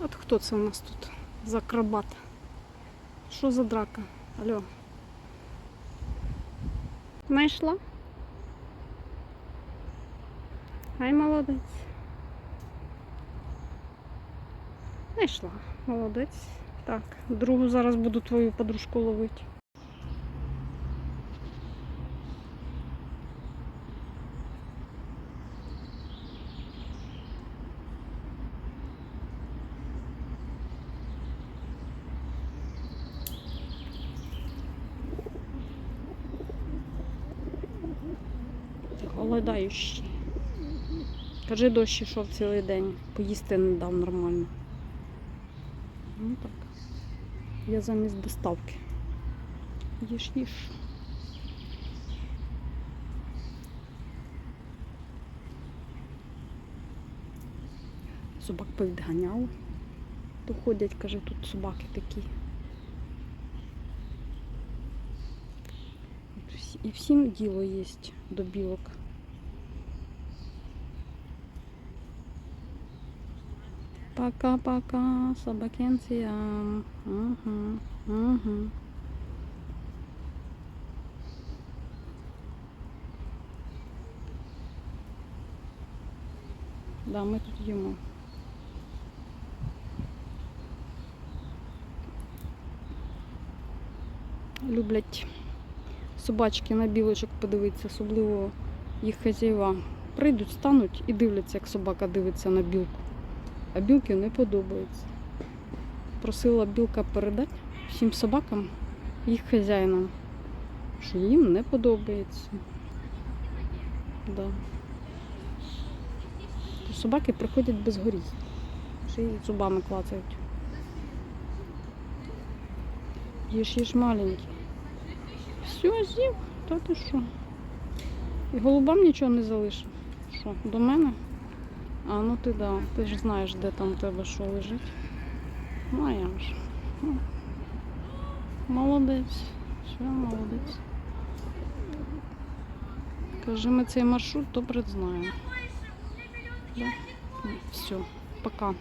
От хто це у нас тут за акробат? Що за драка? Алло. Знайшла? Ай, молодець. Знайшла. Молодець. Так, другу зараз буду твою подружку ловити. Голодаючий. Кажи, дощ ішов цілий день. Поїсти не дав нормально. Ну так. Я замість доставки. Їж, їж. Собак повідганяли. То ходять, каже, тут собаки такі. І всім діло є до білок. Пока-пока, собакенціям. Угу, угу. Да, ми тут їмо. Люблять собачки на білочок подивитися, особливо їх хазяєва. Прийдуть, стануть і дивляться, як собака дивиться на білку. А білки не подобається. Просила білка передати всім собакам, їх хазяїнам, що їм не подобається. Да. То собаки приходять без горіх. Ще й зубами клацають. Їж, їж маленький. Все, з'їв, та ти що? І голубам нічого не залишив. Що, до мене? А, ну ти да, ти ж знаєш, де там тебе що лежить. Ну, а я ж. Ну, Молодець. Все, молодець. Каже, ми цей маршрут добре знаємо. Да? Все, пока.